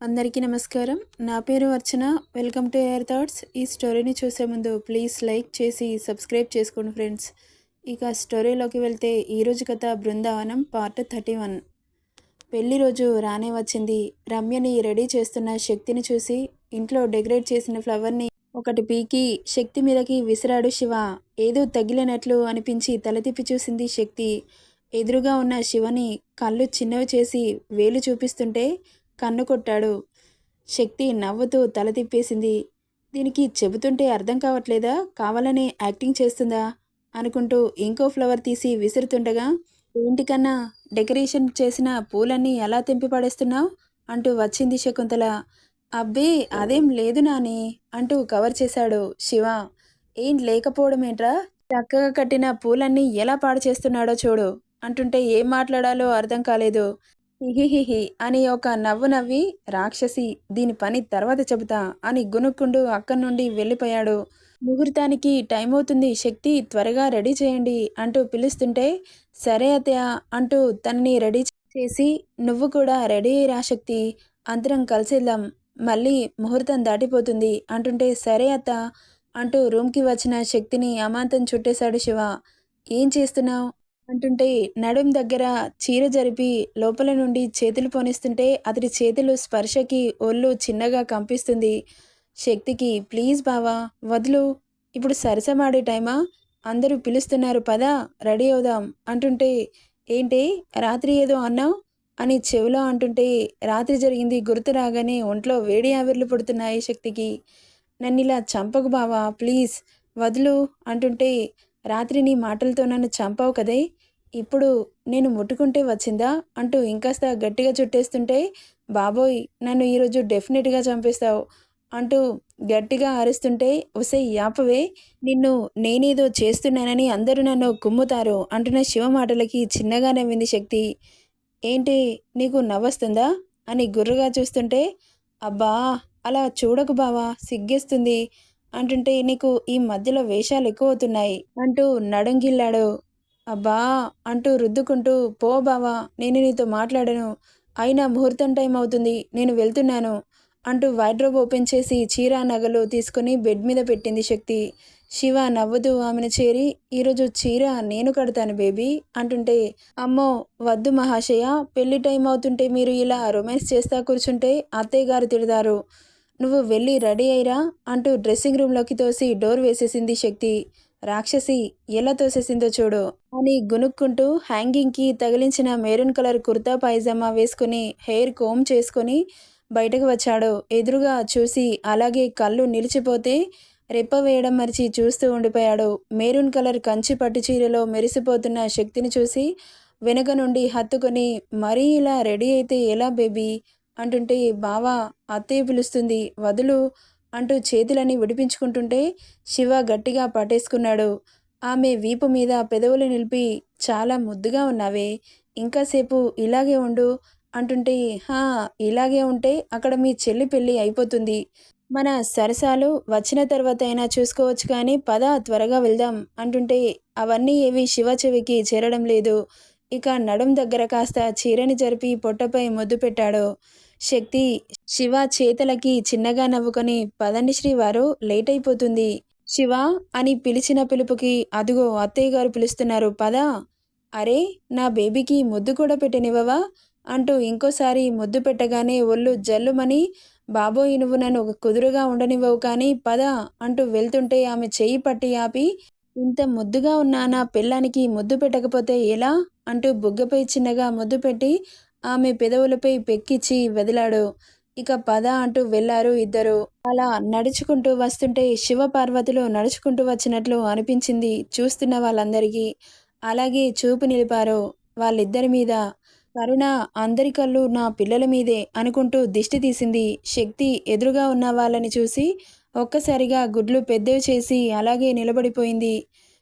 అందరికీ నమస్కారం. నా పేరు Archana. Welcome to air thoughts. ఈ స్టోరీని చూసే ముందు ప్లీజ్ లైక్ చేసి సబ్స్క్రైబ్ చేసుకోండి ఫ్రెండ్స్. ఇక స్టోరీలోకి వెళ్తే ఈరోజు కథ బృందావనం పార్ట్ థర్టీ వన్. పెళ్ళి రోజు రానే వచ్చింది. రమ్యని రెడీ చేస్తున్న శక్తిని చూసి ఇంట్లో డెకరేట్ చేసిన ఫ్లవర్ని ఒకటి పీకి శక్తి మీదకి విసిరాడు శివ. ఏదో తగిలినట్లు అనిపించి తల తిప్పి చూసింది శక్తి. ఎదురుగా ఉన్న శివని కళ్ళు చిన్నవి చేసి వేలు చూపిస్తుంటే కన్ను కొట్టాడు. శక్తి నవ్వుతూ తల తిప్పేసింది. దీనికి చెబుతుంటే అర్థం కావట్లేదా? కావాలని యాక్టింగ్ చేస్తుందా? అనుకుంటూ ఇంకో ఫ్లవర్ తీసి విసురుతుండగా ఏంటికన్నా డెకరేషన్ చేసిన పూలన్నీ ఎలా తెంపి పడేస్తున్నావు? అంటూ వచ్చింది శకుంతల. అబ్బే అదేం లేదు నాని అంటూ కవర్ చేశాడు శివ. ఏం లేకపోవడం ఏంట్రా? చక్కగా కట్టిన పూలన్నీ ఎలా పాడు చేస్తున్నాడో చూడు అంటుంటే ఏం మాట్లాడాలో అర్థం కాలేదు. హిహిహిహి అని ఒక నవ్వు నవ్వి రాక్షసి దీని పని తర్వాత చెబుతా అని గునుక్కుండు అక్కడి నుండి వెళ్ళిపోయాడు. ముహూర్తానికి టైం అవుతుంది శక్తి త్వరగా రెడీ చేయండి అంటూ పిలుస్తుంటే సరే అత్తయ్య అంటూ తనని రెడీ చేసి నువ్వు కూడా రెడీ రా శక్తి అందరం కలిసేద్దాం మళ్ళీ ముహూర్తం దాటిపోతుంది అంటుంటే సరే అత్త అంటూ రూమ్కి వచ్చిన శక్తిని అమాంతం చుట్టేశాడు శివ. ఏం చేస్తున్నావు? అంటుంటే నడుం దగ్గర చీర జరిపి లోపల నుండి చేతులు పోనిస్తుంటే అతడి చేతులు స్పర్శకి ఒళ్ళు చిన్నగా కంపిస్తుంది. శక్తికి ప్లీజ్ బావా వదులు. ఇప్పుడు సరసమాడే టైమా? అందరూ పిలుస్తున్నారు పదా రెడీ అవుదాం అంటుంటే ఏంటి రాత్రి ఏదో అన్నావు అని చెవిలో అంటుంటే రాత్రి జరిగింది గుర్తు రాగానే ఒంట్లో వేడి ఆవిర్లు పడుతున్నాయి శక్తికి. నన్ను ఇలా చంపకు బావా ప్లీజ్ వదులు అంటుంటే రాత్రి నీ మాటలతో నన్ను చంపావు కదే? ఇప్పుడు నేను ముట్టుకుంటే వచ్చిందా? అంటూ ఇంకాస్త గట్టిగా చుట్టేస్తుంటే బాబోయ్ నన్ను ఈరోజు డెఫినెట్గా చంపేస్తావు అంటూ గట్టిగా అరుస్తుంటే ఒసే యాపవే నిన్ను నేనేదో చేస్తున్నానని అందరూ నన్ను కుమ్ముతారు అంటున్న శివ మాటలకి చిన్నగా నవ్వింది శక్తి. ఏంటి నీకు నవ్వొస్తుందా? అని గుర్రగా చూస్తుంటే అబ్బా అలా చూడకు బావా సిగ్గేస్తుంది అంటుంటే నీకు ఈ మధ్యలో వేషాలు ఎక్కువ అవుతున్నాయి అంటూ నడుంగిల్లాడు. అబ్బా అంటూ రుద్దుకుంటూ పో బావా నేను నీతో మాట్లాడను. అయినా ముహూర్తం టైం అవుతుంది నేను వెళ్తున్నాను అంటూ వైడ్రోబ్ ఓపెన్ చేసి చీర నగలు తీసుకుని బెడ్ మీద పెట్టింది శక్తి. శివ నవ్వుతూ ఆమెను చేరి ఈరోజు చీర నేను కడతాను బేబీ అంటుంటే అమ్మో వద్దు మహాశయ పెళ్ళి టైం అవుతుంటే మీరు ఇలా రొమాన్స్ చేస్తా కూర్చుంటే అత్తయ్య గారు తిడతారు. నువ్వు వెళ్ళి రెడీ అయ్యిరా అంటూ డ్రెస్సింగ్ రూమ్లోకి తోసి డోర్ వేసేసింది శక్తి. రాక్షసి ఎలా తోసేసిందో చూడు అని గునుక్కుంటూ హ్యాంగింగ్కి తగిలించిన మెరూన్ కలర్ కుర్తా పైజామా వేసుకుని హెయిర్ కోమ్ చేసుకొని బయటకు వచ్చాడు. ఎదురుగా చూసి అలాగే కళ్ళు నిలిచిపోతే రెప్ప వేయడం మరిచి చూస్తూ ఉండిపోయాడు. మెరూన్ కలర్ కంచి పట్టు చీరలో మెరిసిపోతున్న శక్తిని చూసి వెనుక నుండి హత్తుకొని మరీ ఇలా రెడీ అయితే ఎలా బేబీ? అంటుంటే బావా అత్తయ్య పిలుస్తుంది. వదులు అంటూ చేతులని విడిపించుకుంటుంటే శివ గట్టిగా పట్టేసుకున్నాడు. ఆమె వీపు మీద పెదవులు నిలిపి చాలా ముద్దుగా ఉన్నావే ఇంకాసేపు ఇలాగే ఉండు అంటుంటే హా ఇలాగే ఉంటే అక్కడ మీ చెల్లి పెళ్ళి అయిపోతుంది. మన సరసాలు వచ్చిన తర్వాత అయినా చూసుకోవచ్చు కానీ పద త్వరగా వెళ్దాం అంటుంటే అవన్నీ ఏవి శివ చెవికి చేరడం లేదు. ఇక నడుం దగ్గర కాస్త చీరని జరిపి పొట్టపై ముద్దు పెట్టాడు. శక్తి శివ చేతలకి చిన్నగా నవ్వుకొని పదండి శ్రీవారు లేట్ అయిపోతుంది. శివ అని పిలిచిన పిలుపుకి అదుగో అత్తయ్య గారు పిలుస్తున్నారు. పద. అరే నా బేబీకి ముద్దు కూడా పెట్టనివ్వవా? అంటూ ఇంకోసారి ముద్దు పెట్టగానే ఒళ్ళు జల్లుమని బాబోయ్ నువ్వు నన్ను కుదురుగా ఉండనివ్వవు కానీ పద అంటూ వెళ్తుంటే ఆమె చేయి పట్టి ఆపి ఇంత ముద్దుగా ఉన్న నా పిల్లానికి ముద్దు పెట్టకపోతే ఎలా? అంటూ బుగ్గపై చిన్నగా ముద్దు పెట్టి ఆమె పెదవులపై పెక్కిచ్చి వదిలాడు. ఇక పద అంటూ వెళ్ళారు ఇద్దరు. అలా నడుచుకుంటూ వస్తుంటే శివ పార్వతులు నడుచుకుంటూ వచ్చినట్లు అనిపించింది చూస్తున్న వాళ్ళందరికీ. అలాగే చూపు నిలిపారు వాళ్ళిద్దరి మీద. కరుణ అందరి కళ్ళు నా పిల్లల మీదే అనుకుంటూ దిష్టి తీసింది. శక్తి ఎదురుగా ఉన్న వాళ్ళని చూసి ఒక్కసారిగా గుడ్లు పెద్దవి చేసి అలాగే నిలబడిపోయింది.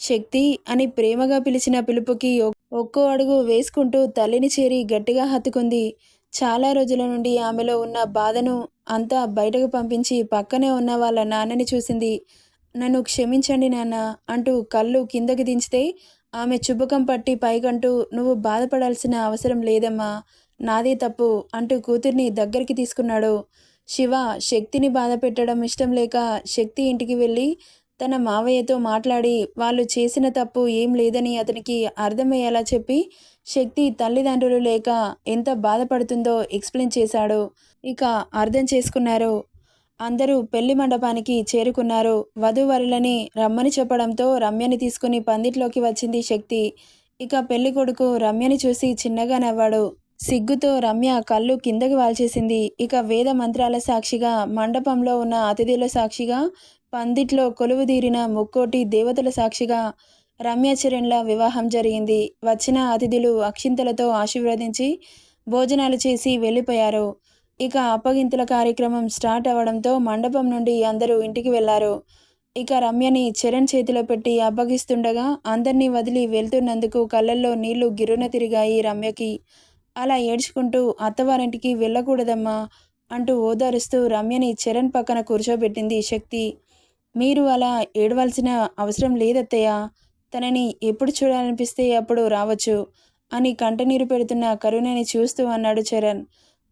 శక్తి అని ప్రేమగా పిలిచిన పిలుపుకి ఒక్కో అడుగు వేసుకుంటూ తల్లిని చేరి గట్టిగా హత్తుకుంది. చాలా రోజుల నుండి ఆమెలో ఉన్న బాధను అంతా బయటకు పంపించి పక్కనే ఉన్న వాళ్ళ నాన్నని చూసింది. నన్ను క్షమించండి నాన్న అంటూ కళ్ళు కిందకి దించితే ఆమె చుబ్బకం పట్టి పైకంటూ నువ్వు బాధపడాల్సిన అవసరం లేదమ్మా నాదే తప్పు అంటూ కూతుర్ని దగ్గరికి తీసుకున్నాడు. శివ శక్తిని బాధ పెట్టడం ఇష్టం లేక శక్తి ఇంటికి వెళ్ళి తన మావయ్యతో మాట్లాడి వాళ్ళు చేసిన తప్పు ఏం లేదని అతనికి అర్థమయ్యేలా చెప్పి శక్తి తల్లిదండ్రులు లేక ఎంత బాధపడుతుందో ఎక్స్ప్లెయిన్ చేశాడు. ఇక అర్థం చేసుకున్నారు. అందరూ పెళ్ళి మండపానికి చేరుకున్నారు. వధూవరులని రమ్మని చెప్పడంతో రమ్యని తీసుకుని పందిట్లోకి వచ్చింది శక్తి. ఇక పెళ్ళి కొడుకు రమ్యని చూసి చిన్నగా నవ్వాడు. సిగ్గుతో రమ్య కళ్ళు కిందకి వాల్చేసింది. ఇక వేద మంత్రాల సాక్షిగా మండపంలో ఉన్న అతిథుల సాక్షిగా పందిట్లో కొలువుదీరిన ముక్కోటి దేవతల సాక్షిగా రమ్య చరణ్ల వివాహం జరిగింది. వచ్చిన అతిథులు అక్షింతలతో ఆశీర్వదించి భోజనాలు చేసి వెళ్ళిపోయారు. ఇక అప్పగింతల కార్యక్రమం స్టార్ట్ అవ్వడంతో మండపం నుండి అందరూ ఇంటికి వెళ్ళారు. ఇక రమ్యని చరణ్ చేతిలో పెట్టి అప్పగిస్తుండగా అందరినీ వదిలి వెళ్తున్నందుకు కళ్ళల్లో నీళ్ళు గిరున తిరిగాయి రమ్యకి. అలా ఏడ్చుకుంటూ అత్తవారింటికి వెళ్ళకూడదమ్మా అంటూ ఓదారుస్తూ రమ్యని చరణ్ పక్కన కూర్చోబెట్టింది శక్తి. మీరు అలా ఏడవలసిన అవసరం లేదత్తయ్య. తనని ఎప్పుడు చూడాలనిపిస్తే అప్పుడు రావచ్చు అని కంటనీరు పెడుతున్న కరుణని చూస్తూ అన్నాడు చరణ్.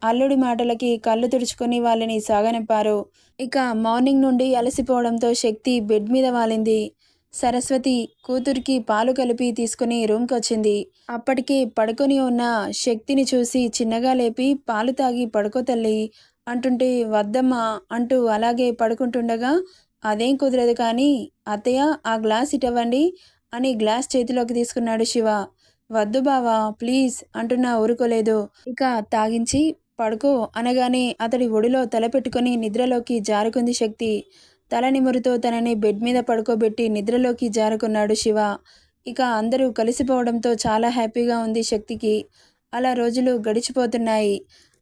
అల్లుడి మాటలకి కళ్ళు తుడుచుకొని వాళ్ళని సాగనింపారు. ఇక మార్నింగ్ నుండి అలసిపోవడంతో శక్తి బెడ్ మీద వాలింది. సరస్వతి కూతురికి పాలు కలిపి తీసుకుని రూమ్కి వచ్చింది అప్పటికే పడుకొని ఉన్న శక్తిని చూసి చిన్నగా లేపి పాలు తాగి పడుకో తల్లి అంటుంటే వద్దమ్మా అంటూ అలాగే పడుకుంటుండగా అదేం కుదరదు కానీ అత్తయ్య ఆ గ్లాస్ ఇటవ్వండి అని గ్లాస్ చేతిలోకి తీసుకున్నాడు శివ. వద్దు బావా ప్లీజ్ అంటున్నా ఊరుకోలేదు. ఇక తాగించి పడుకో అనగానే అతడి ఒడిలో తలపెట్టుకుని నిద్రలోకి జారుకుంది శక్తి. తల నిమురుతో తనని బెడ్ మీద పడుకోబెట్టి నిద్రలోకి జారుకున్నాడు శివ. ఇక అందరూ కలిసిపోవడంతో చాలా హ్యాపీగా ఉంది శక్తికి. అలా రోజులు గడిచిపోతున్నాయి.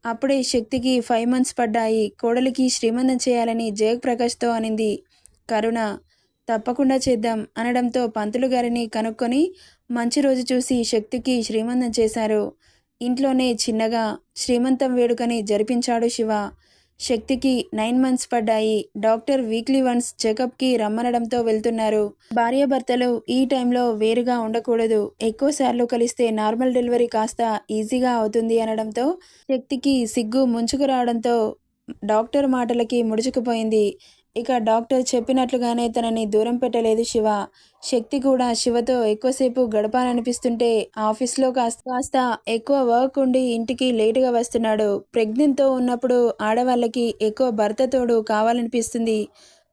అప్పుడే శక్తికి ఫైవ్ మంత్స్ పడ్డాయి. కోడలికి శ్రీమంతం చేయాలని జయప్రకాష్తో అనింది. కరుణ తప్పకుండా చేద్దాం అనడంతో పంతులు గారిని కనుక్కొని మంచి రోజు చూసి శక్తికి శ్రీమంతం చేశారు. ఇంట్లోనే చిన్నగా శ్రీమంతం వేడుకని జరిపించాడు శివ. శక్తికి నైన్ మంత్స్ పడ్డాయి. డాక్టర్ వీక్లీ వన్స్ చెకప్కి రమ్మనడంతో వెళ్తున్నారు. భార్యాభర్తలు ఈ టైంలో వేరుగా ఉండకూడదు. ఎక్కువసార్లు కలిస్తే నార్మల్ డెలివరీ కాస్త ఈజీగా అవుతుంది అనడంతో శక్తికి సిగ్గు ముంచుకు రావడంతో డాక్టర్ మాటలకి ముడుచుకుపోయింది. ఇక డాక్టర్ చెప్పినట్లుగానే తనని దూరం పెట్టలేదు శివ. శక్తి కూడా శివతో ఎక్కువసేపు గడపాలనిపిస్తుంటే ఆఫీస్లో కాస్త కాస్త ఎక్కువ వర్క్ ఉండి ఇంటికి లేటుగా వస్తున్నాడు. ప్రెగ్నెంట్తో ఉన్నప్పుడు ఆడవాళ్ళకి ఎక్కువ భర్త తోడు కావాలనిపిస్తుంది.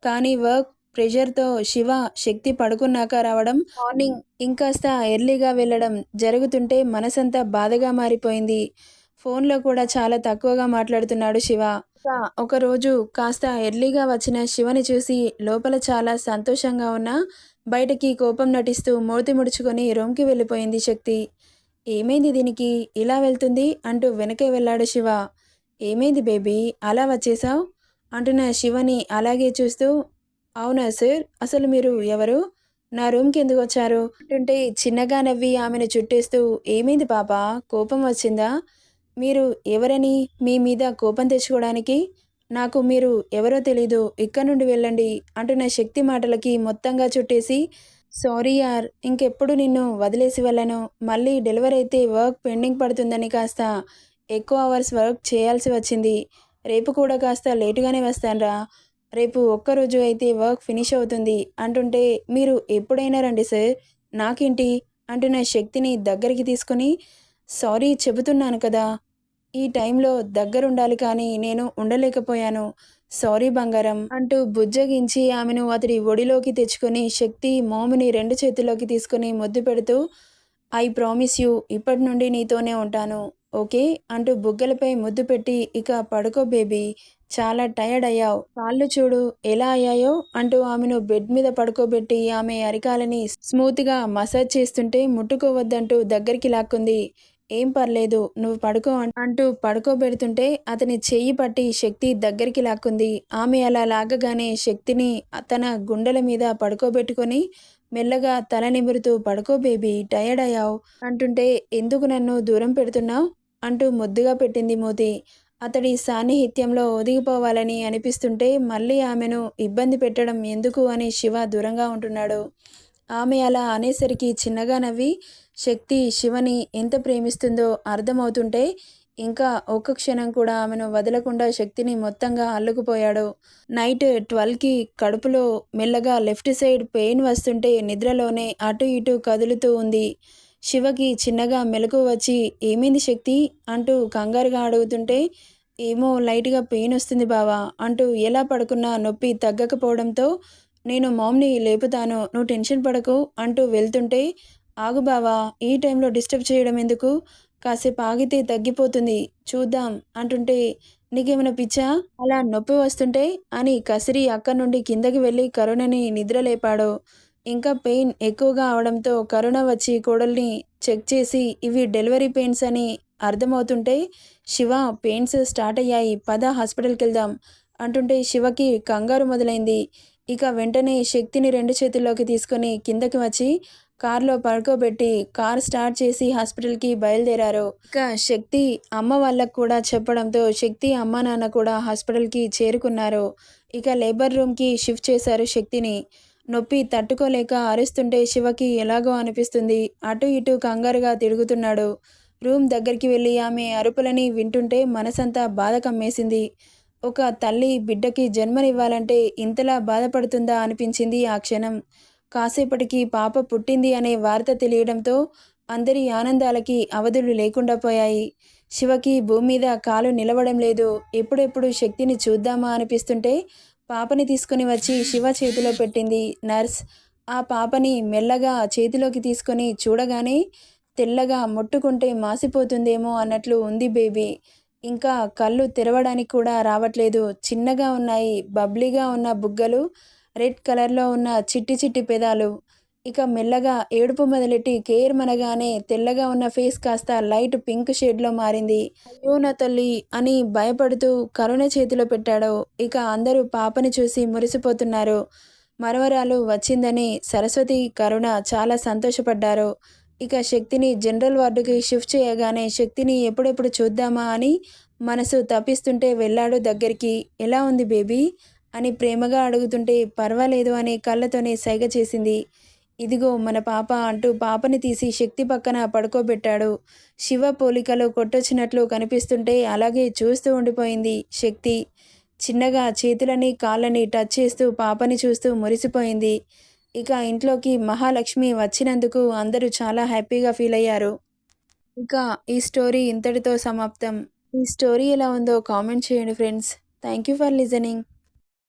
కానీ వర్క్ ప్రెషర్తో శివ శక్తి పడుకున్నాక రావడం మార్నింగ్ ఇంకాస్త ఎర్లీగా వెళ్ళడం జరుగుతుంటే మనసంతా బాధగా మారిపోయింది. ఫోన్లో కూడా చాలా తక్కువగా మాట్లాడుతున్నాడు శివ. ఒకరోజు కాస్త ఎర్లీగా వచ్చిన శివని చూసి లోపల చాలా సంతోషంగా ఉన్న బయటకి కోపం నటిస్తూ మూతి ముడుచుకొని రూమ్కి వెళ్ళిపోయింది శక్తి. ఏమైంది దీనికి? ఇలా వెళ్తుంది అంటూ వెనకే వెళ్ళాడు శివ. ఏమైంది బేబీ? అలా వచ్చేసావు అంటున్న శివని అలాగే చూస్తూ అవునా సార్? అసలు మీరు ఎవరు? నా రూమ్కి ఎందుకు వచ్చారు? అంటుంటే చిన్నగా నవ్వి ఆమెను చుట్టేస్తూ ఏమైంది పాప? కోపం వచ్చిందా? మీరు ఎవరని మీ మీద కోపం తెచ్చుకోవడానికి నాకు మీరు ఎవరో తెలీదు ఇక్కడ నుండి వెళ్ళండి అంటున్న శక్తి మాటలకి మొత్తంగా చుట్టేసి సారీ యార్ ఇంకెప్పుడు నిన్ను వదిలేసి వెళ్ళను. మళ్ళీ డెలివరీ అయితే వర్క్ పెండింగ్ పడుతుందని కాస్త ఎక్కువ అవర్స్ వర్క్ చేయాల్సి వచ్చింది. రేపు కూడా కాస్త లేటుగానే వస్తానరా. రేపు ఒక్కరోజు అయితే వర్క్ ఫినిష్ అవుతుంది. అంటుంటే మీరు ఎప్పుడైనా రండి సార్. నాకేంటి? అంటున్న శక్తిని దగ్గరికి తీసుకుని సారీ చెబుతున్నాను కదా. ఈ టైంలో దగ్గరుండాలి కానీ నేను ఉండలేకపోయాను. సారీ బంగారం అంటూ బుజ్జగించి ఆమెను అతడి ఒడిలోకి తెచ్చుకొని శక్తి మోముని రెండు చేతుల్లోకి తీసుకుని ముద్దు పెడుతూ ఐ ప్రామిస్ యూ ఇప్పటి నుండి నీతోనే ఉంటాను ఓకే? అంటూ బుగ్గలపై ముద్దు పెట్టి ఇక పడుకో బేబీ చాలా టయర్డ్ అయ్యావు కాళ్ళు చూడు ఎలా అయ్యాయో అంటూ ఆమెను బెడ్ మీద పడుకోబెట్టి ఆమె అరికాలని స్మూత్గా మసాజ్ చేస్తుంటే ముట్టుకోవద్దంటూ దగ్గరికి లాక్కుంది. ఏం పర్లేదు నువ్వు పడుకో అంటూ పడుకోబెడుతుంటే అతని చెయ్యి పట్టి శక్తి దగ్గరికి లాక్కుంది. ఆమె అలా లాగగానే శక్తిని తన గుండెల మీద పడుకోబెట్టుకొని మెల్లగా తల నిమురుతూ పడుకో బేబీ టయర్డ్ అయ్యావు అంటుంటే ఎందుకు నన్ను దూరం పెడుతున్నావు? అంటూ ముద్దుగా పెట్టింది మోదీ అతడి సాన్నిహిత్యంలో ఒదిగిపోవాలని అనిపిస్తుంటే మళ్ళీ ఆమెను ఇబ్బంది పెట్టడం ఎందుకు అని శివ దూరంగా ఉంటున్నాడు. ఆమె అలా అనేసరికి చిన్నగా నవ్వి శక్తి శివని ఎంత ప్రేమిస్తుందో అర్థమవుతుంటే ఇంకా ఒక్క క్షణం కూడా ఆమెను వదలకుండా శక్తిని మొత్తంగా అల్లుకుపోయాడు. నైట్ ట్వెల్వ్కి కడుపులో మెల్లగా లెఫ్ట్ సైడ్ పెయిన్ వస్తుంటే నిద్రలోనే అటు ఇటు కదులుతూ ఉంది. శివకి చిన్నగా మెలకు వచ్చి ఏమైంది శక్తి? అంటూ కంగారుగా అడుగుతుంటే ఏమో లైట్గా పెయిన్ వస్తుంది బావా అంటూ ఎలా పడుకున్నా నొప్పి తగ్గకపోవడంతో నేను మామ్ని లేపుతాను నువ్వు టెన్షన్ పడకు అంటూ వెళ్తుంటే ఆగు బావా ఈ టైంలో డిస్టర్బ్ చేయడం ఎందుకు? కాసేపు ఆగితే తగ్గిపోతుంది చూద్దాం అంటుంటే నీకేమైనా పిచ్చా? అలా నొప్పి వస్తుంటే అని కసిరి అక్కడి నుండి కిందకి వెళ్ళి కరుణని నిద్రలేపాడు. ఇంకా పెయిన్ ఎక్కువగా అవడంతో కరుణ వచ్చి కోడల్ని చెక్ చేసి ఇవి డెలివరీ పెయిన్స్ అని అర్థమవుతుంటే శివ పెయిన్స్ స్టార్ట్ అయ్యాయి పద హాస్పిటల్కి వెళ్దాం అంటుంటే శివకి కంగారు మొదలైంది. ఇక వెంటనే శక్తిని రెండు చేతుల్లోకి తీసుకొని కిందకి వచ్చి కారులో పడుకోబెట్టి కార్ స్టార్ట్ చేసి హాస్పిటల్కి బయలుదేరారు. ఇక శక్తి అమ్మ వాళ్ళకు కూడా చెప్పడంతో శక్తి అమ్మ నాన్న కూడా హాస్పిటల్కి చేరుకున్నారు. ఇక లేబర్ రూమ్కి షిఫ్ట్ చేశారు శక్తిని. నొప్పి తట్టుకోలేక అరుస్తుంటే శివకి ఎలాగో అనిపిస్తుంది. అటు ఇటు కంగారుగా తిరుగుతున్నాడు. రూమ్ దగ్గరికి వెళ్ళి ఆమె అరుపులని వింటుంటే మనసంతా బాధ కమ్మేసింది. ఒక తల్లి బిడ్డకి జన్మనివ్వాలంటే ఇంతలా బాధపడుతుందా అనిపించింది ఆ క్షణం. కాసేపటికి పాప పుట్టింది అనే వార్త తెలియడంతో అందరి ఆనందాలకి అవధులు లేకుండా పోయాయి. శివకి భూమి మీద కాలు నిలవడం లేదు. ఎప్పుడెప్పుడు శక్తిని చూద్దామా అనిపిస్తుంటే పాపని తీసుకుని వచ్చి శివ చేతిలో పెట్టింది. నర్స్ ఆ పాపని మెల్లగా చేతిలోకి తీసుకొని చూడగానే తెల్లగా ముట్టుకుంటే మాసిపోతుందేమో అన్నట్లు ఉంది బేబీ. ఇంకా కళ్ళు తెరవడానికి కూడా రావట్లేదు. చిన్నగా ఉన్నాయి బబ్లీగా ఉన్న బుగ్గలు రెడ్ కలర్లో ఉన్న చిట్టి చిట్టి పెదాలు. ఇక మెల్లగా ఏడుపు మొదలెట్టి కేర్ మనగానే తెల్లగా ఉన్న ఫేస్ కాస్త లైట్ పింక్ షేడ్లో మారింది. అయ్యో నా తల్లి అని భయపడుతూ కరుణ చేతిలో పెట్టాడు. ఇక అందరూ పాపని చూసి మురిసిపోతున్నారు. మరవరాలు వచ్చిందని సరస్వతి కరుణ చాలా సంతోషపడ్డారు. ఇక శక్తిని జనరల్ వార్డుకి షిఫ్ట్ చేయగానే శక్తిని ఎప్పుడెప్పుడు చూద్దామా అని మనసు తప్పిస్తుంటే వెళ్ళాడు దగ్గరికి. ఎలా ఉంది బేబీ? అని ప్రేమగా అడుగుతుంటే పర్వాలేదు అని కళ్ళతోనే సైగ చేసింది. ఇదిగో మన పాప అంటూ పాపని తీసి శక్తి పక్కన పడుకోబెట్టాడు. శివ పోలికలో కొట్టొచ్చినట్లు కనిపిస్తుంటే అలాగే చూస్తూ ఉండిపోయింది శక్తి. చిన్నగా చేతులని కాళ్ళని టచ్ చేస్తూ పాపని చూస్తూ మురిసిపోయింది. ఇక ఇంట్లోకి మహాలక్ష్మి వచ్చినందుకు అందరూ చాలా హ్యాపీగా ఫీల్ అయ్యారు. ఇక ఈ స్టోరీ ఇంతటితో సమాప్తం. ఈ స్టోరీ ఎలా ఉందో కామెంట్ చేయండి friends. Thank you for listening.